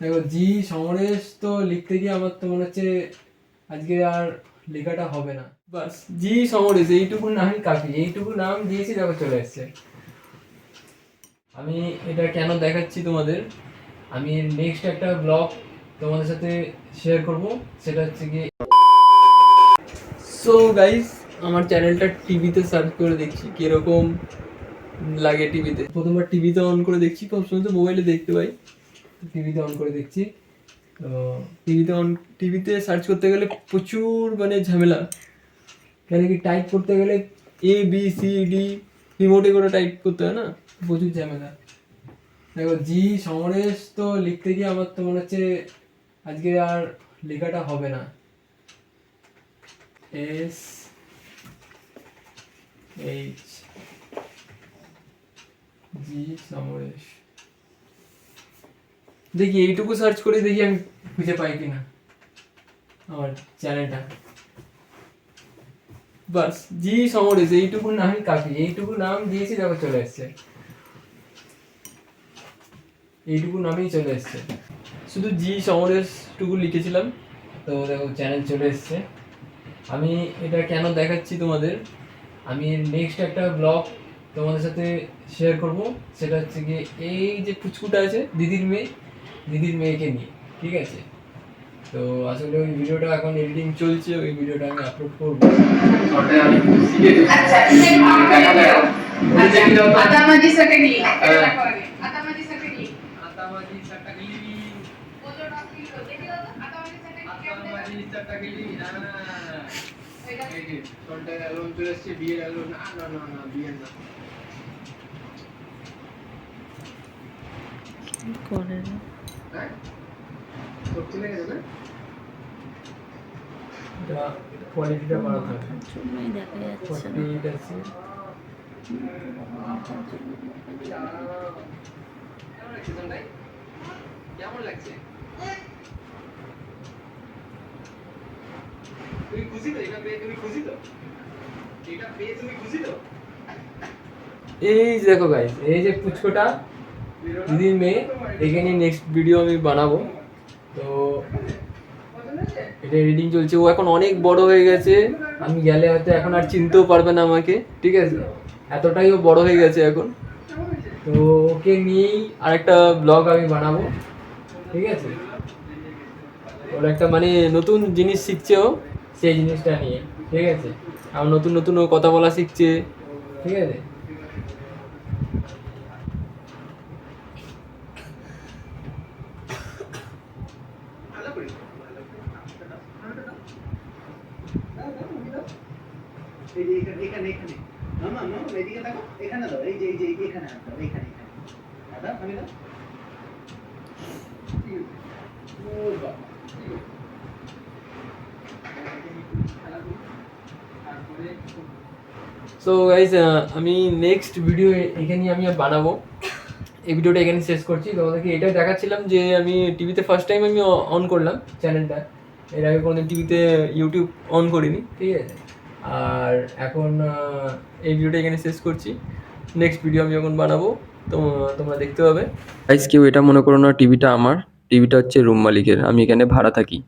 দেখো জি সমরেশ তো লিখতে গিয়ে আমার তো মনে হচ্ছে আজকে আর লেখাটা হবে না। বাস। জি সমরেশ এইটুকু নামই কাফি এইটুকু নাম দিয়েছি দেখো চলে এসছে। আমি এটা কেন দেখাচ্ছি তোমাদের? আমি নেক্সট একটা ব্লগ তোমাদের সাথে শেয়ার করব সেটা হচ্ছে কি সো গাইস আমার চ্যানেলটা টিভিতে সার্চ করে দেখছি কীরকম লাগে টিভিতে প্রথমবার টিভিতে অন করে দেখছি খুব সুন্দর মোবাইলে দেখতে পাই। টিভিতে অন করে দেখছি। তো টিভিতে অন টিভিতে সার্চ করতে গেলে প্রচুর মানে ঝামেলা। কেন কি টাইপ করতে গেলে এ বি সি ডি রিমোটে করে টাইপ করতে হয় না? প্রচুর ঝামেলা। দেখো জি সমরেশ তো লিখতে গিয়ে আমার তো মনে হচ্ছে আজকে আর লেখাটা হবে না। S H G Samaresh. দেখি এইটুকু সার্চ করে দেখি আমি খুঁজে পাই কিনা আমার চ্যানেলটা বাস জি সমরেশ এইটুকু নামই কাফি এইটুকু নাম দিয়েছি দেখো চলে এসছে এইটুকু নামেই চলে এসছে শুধু জি সমরেশ টুকু লিখেছিলাম তো দেখো চ্যানেল চলে এসছে আমি এটা কেন দেখাচ্ছি তোমাদের আমি নেক্সট একটা ব্লগ তোমাদের সাথে শেয়ার করব সেটা হচ্ছে গিয়ে এই যে পুচকুটা আছে দিদির মেয়ে দিদির মেয়েকে নিয়ে ঠিক আছে? তো আসলে ওই ভিডিওটা এখন এডিটিং চলছে ওই ভিডিওটা আমি আপলোড করব। কোন হ্যাঁ? সব চলে গেছে কোয়ালিটিটা ভালো থাকে জন্যই দেখা যাচ্ছে না 48 আছে কেমন লাগছে সন্ধ্যায়? কেমন লাগছে তুমি খুশি তো এটা পেয়ে তুমি খুশি তো এটা পেয়ে তুমি খুশি তো এই দেখো গাইস এই যে পুচকোটা দিদির মেয়ে একে নিয়ে নেক্সট ভিডিও আমি বানাবো। তো এটা এডিটিং চলছে। ও এখন অনেক বড় হয়ে গেছে। আমি গেলে হয়তো এখন আর চিনতেও পারবে না আমাকে। ঠিক আছে? এতটাই ও বড় হয়ে গেছে এখন। তো ওকে নিয়েই আরেকটা ব্লগ আমি বানাবো। ঠিক আছে? ওর একটা মানে নতুন জিনিস শিখছে ও। সেই জিনিসটা নিয়ে। ঠিক আছে? আর নতুন নতুন ও কথা বলা শিখছে। ঠিক আছে? এই যে এখানে এখানে এখানে। এদিকে দেখো, এখানে দাও, এই যে এই যে এখানে এখানে এখানে। দাদা, আমি বাবা সো গাইজ আমি নেক্সট ভিডিও এখানে আমি বানাবো। এই ভিডিওটা এখানে শেষ করছি। তোমাদেরকে এটাই দেখাচ্ছিলাম যে আমি টিভিতে ফার্স্ট টাইম আমি অন করলাম চ্যানেলটা এর আগে কোনোদিন টিভিতে ইউটিউব অন করিনি। ঠিক আছে? আর এখন এই ভিডিওটা এখানে শেষ করছি। নেক্সট ভিডিও আমি যখন বানাবো, তো তোমরা দেখতে পাবে। গাইজ কেউ এটা মনে করো না, টিভিটা আমার। টিভিটা হচ্ছে রুম মালিকের। আমি এখানে ভাড়া থাকি।